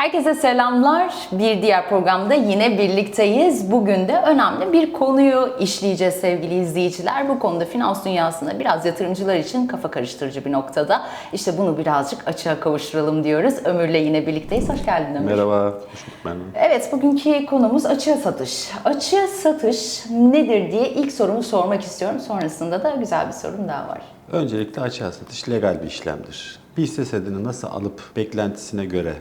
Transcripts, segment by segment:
Herkese selamlar. Bir diğer programda yine birlikteyiz. Bugün de önemli bir konuyu işleyeceğiz sevgili izleyiciler. Bu konuda finans dünyasında biraz yatırımcılar için kafa karıştırıcı bir noktada. İşte bunu birazcık açığa kavuşturalım diyoruz. Ömür'le yine birlikteyiz. Hoş geldin Ömür. Merhaba, hoş bulduk ben. Evet, bugünkü konumuz açığa satış. Açığa satış nedir diye ilk sorumu sormak istiyorum. Sonrasında da güzel bir sorum daha var. Öncelikle açığa satış legal bir işlemdir. Bir hisse senedini nasıl alıp beklentisine göre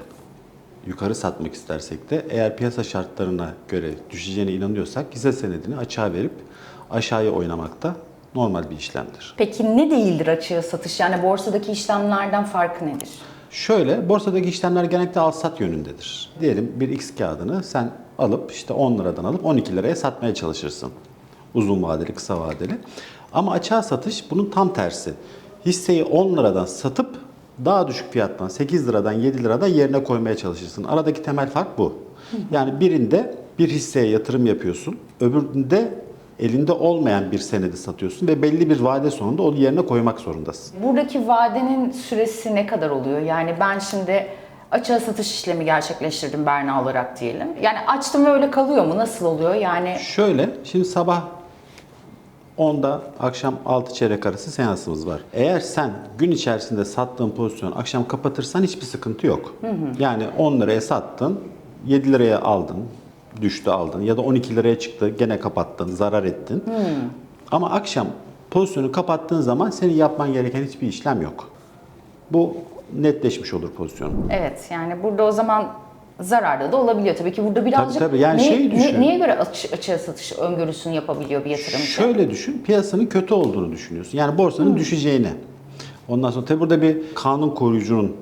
yukarı satmak istersek de eğer piyasa şartlarına göre düşeceğine inanıyorsak hisse senedini açığa verip aşağıya oynamakta normal bir işlemdir. Peki ne değildir açığa satış? Yani borsadaki işlemlerden farkı nedir? Şöyle, borsadaki işlemler genellikle al-sat yönündedir. Diyelim bir X kağıdını sen alıp işte 10 liradan alıp 12 liraya satmaya çalışırsın. Uzun vadeli, kısa vadeli. Ama açığa satış bunun tam tersi. Hisseyi 10 liradan satıp daha düşük fiyattan 8 liradan 7 liradan yerine koymaya çalışırsın. Aradaki temel fark bu. Yani birinde bir hisseye yatırım yapıyorsun, öbüründe elinde olmayan bir senedi satıyorsun ve belli bir vade sonunda onu yerine koymak zorundasın. Buradaki vadenin süresi ne kadar oluyor? Yani ben şimdi açığa satış işlemi gerçekleştirdim Berna olarak diyelim. Yani açtım ve öyle kalıyor mu? Nasıl oluyor? Yani Şöyle, şimdi sabah 10'da akşam 6 çeyrek arası seansımız var. Eğer sen gün içerisinde sattığın pozisyonu akşam kapatırsan hiçbir sıkıntı yok. Yani 10 liraya sattın, 7 liraya aldın, düştü aldın ya da 12 liraya çıktı gene kapattın, zarar ettin. Ama akşam pozisyonu kapattığın zaman senin yapman gereken hiçbir işlem yok. Bu netleşmiş olur pozisyon. evet yani burada o zaman zararda da olabiliyor. Tabii ki burada birazcık tabii. Yani ne- şeyi düşün. neye göre açı, açığa satış öngörüsünü yapabiliyor bir yatırımcı? Şöyle düşün, piyasanın kötü olduğunu düşünüyorsun. Yani borsanın düşeceğini. Ondan sonra tabii burada bir kanun koruyucunun,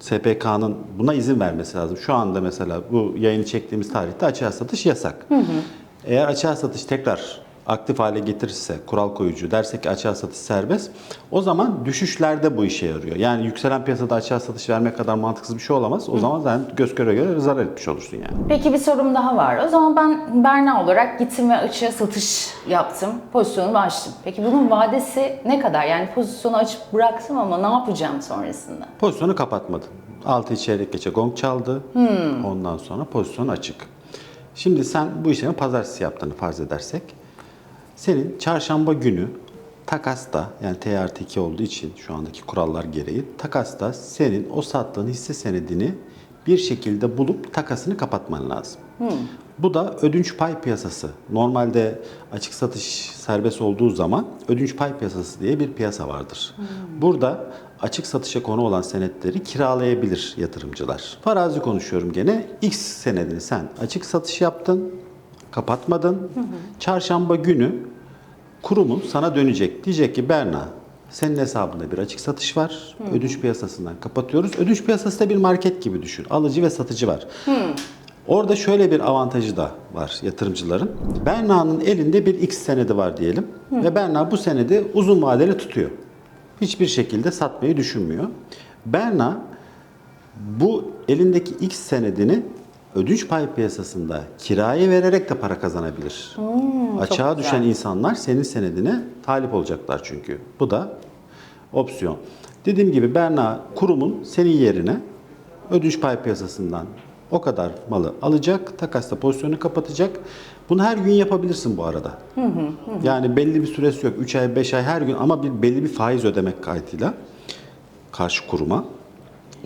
SPK'nın buna izin vermesi lazım. Şu anda mesela bu yayını çektiğimiz tarihte açığa satış yasak. Eğer açığa satış tekrar aktif hale getirirse kural koyucu derse ki açığa satış serbest o zaman düşüşlerde bu işe yarıyor. Yani yükselen piyasada açığa satış vermek kadar mantıksız bir şey olamaz. O zaman sen göz göre göre zarar etmiş olursun yani. Peki bir sorum daha var. O zaman ben Berna olarak gittim ve açığa satış yaptım. Pozisyonumu açtım. Peki bunun vadesi ne kadar? Yani pozisyonu açıp bıraktım ama ne yapacağım sonrasında? Pozisyonu kapatmadın. 6 çeyrek geçe gong çaldı. Ondan sonra pozisyon açık. Şimdi sen bu işlemi pazartesi yaptığını farz edersek senin çarşamba günü takasta yani T artı 2 olduğu için şu andaki kurallar gereği takasta senin o sattığın hisse senedini bir şekilde bulup takasını kapatman lazım. Bu da ödünç pay piyasası. Normalde açık satış serbest olduğu zaman ödünç pay piyasası diye bir piyasa vardır. Burada açık satışa konu olan senetleri kiralayabilir yatırımcılar. Farazi konuşuyorum gene. X senedini sen açık satış yaptın, kapatmadın. Çarşamba günü kurumun sana dönecek. Diyecek ki Berna senin hesabında bir açık satış var. Ödünç piyasasından kapatıyoruz. Ödünç piyasası da bir market gibi düşün. Alıcı ve satıcı var. Orada şöyle bir avantajı da var yatırımcıların. Berna'nın elinde bir X senedi var diyelim. Ve Berna bu senedi uzun vadeli tutuyor. Hiçbir şekilde satmayı düşünmüyor. Berna bu elindeki X senedini ödünç pay piyasasında kiraya vererek de para kazanabilir. Açığa güzel. düşen insanlar senin senedine talip olacaklar çünkü. Bu da opsiyon. Dediğim gibi Berna kurumun senin yerine ödünç pay piyasasından o kadar malı alacak, takasla pozisyonu kapatacak. Bunu her gün yapabilirsin bu arada. Yani belli bir süresi yok. 3 ay, 5 ay her gün ama bir belli bir faiz ödemek kaydıyla karşı kuruma.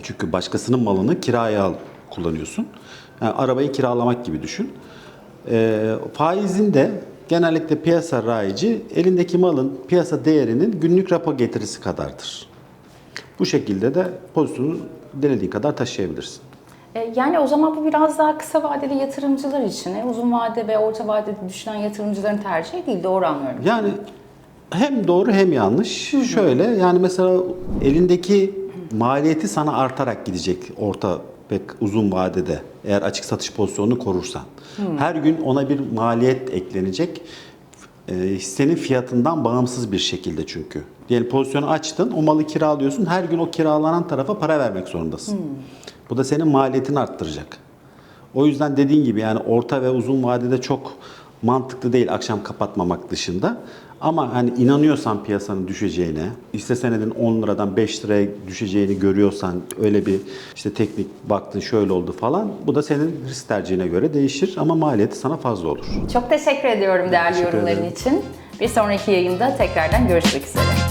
Çünkü başkasının malını kiraya al, kullanıyorsun. Yani arabayı kiralamak gibi düşün. Ee, faizin de genellikle piyasa raici elindeki malın piyasa değerinin günlük rapor getirisi kadardır. Bu şekilde de pozisyonu dilediğin kadar taşıyabilirsin. E, Yani o zaman bu biraz daha kısa vadeli yatırımcılar için, e, uzun vade ve orta vadede düşünen yatırımcıların tercihi değil. Doğru anlıyorum. Yani hem doğru hem yanlış. Şöyle yani mesela elindeki maliyeti sana artarak gidecek orta ve uzun vadede eğer açık satış pozisyonunu korursan. Her gün ona bir maliyet eklenecek. E, hissenin fiyatından bağımsız bir şekilde çünkü. Diyelim pozisyonu açtın, o malı kiralıyorsun. Her gün o kiralanan tarafa para vermek zorundasın. Bu da senin maliyetini arttıracak. O yüzden dediğin gibi yani orta ve uzun vadede çok mantıklı değil akşam kapatmamak dışında. Ama hani inanıyorsan piyasanın düşeceğine, hisse senedin 10 liradan 5 liraya düşeceğini görüyorsan öyle bir işte teknik baktın şöyle oldu falan bu da senin risk tercihine göre değişir ama maliyeti sana fazla olur. Çok teşekkür ediyorum değerli teşekkür yorumların ederim. için. Bir sonraki yayında tekrardan görüşmek üzere.